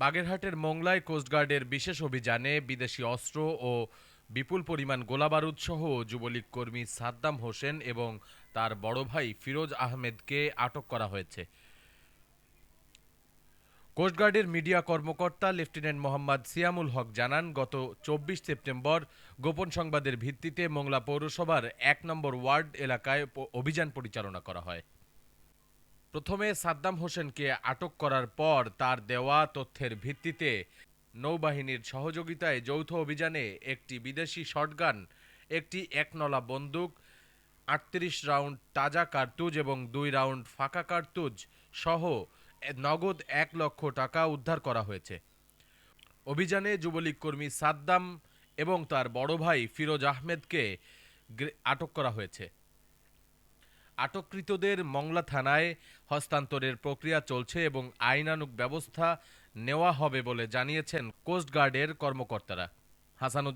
বাগেরহাটের মোংলায় কোস্টগার্ডের বিশেষ অভিযানে বিদেশি অস্ত্র ও বিপুল পরিমাণ গোলাবারুদ সহ যুবলীগ কর্মী সাদ্দাম হোসেন এবং তার বড় ভাই ফিরোজ আহমেদকে আটক করা হয়েছে। কোস্টগার্ডের মিডিয়া কর্মকর্তা লেফটেন্যান্ট মোহাম্মদ সিয়ামুল হক জানান, গত চব্বিশ সেপ্টেম্বর গোপন সংবাদের ভিত্তিতে মোংলা পৌরসভার এক নম্বর ওয়ার্ড এলাকায় অভিযান পরিচালনা করা হয়। প্রথমে সাদ্দাম হোসেনকে আটক করার পর তার দেওয়া তথ্যের ভিত্তিতে নৌবাহিনীর সহযোগিতায় যৌথ অভিযানে একটি বিদেশি শটগান, একটি একনলা বন্দুক, আটত্রিশ রাউন্ড তাজা কার্তুজ এবং দুই রাউন্ড ফাঁকা কার্তুজ সহ নগদ এক লক্ষ টাকা উদ্ধার করা হয়েছে। অভিযানে যুবলীগ কর্মী সাদ্দাম এবং তার বড় ভাই ফিরোজ আহমেদকে আটক করা হয়েছে। আটককৃতদের মংলা থানায় হস্তান্তরের প্রক্রিয়া চলছে এবং আইনানুক ব্যবস্থা নেওয়া হবে বলে জানিয়েছেন কোস্টগার্ডের কর্মকর্তারা। হাসানুজ্জামান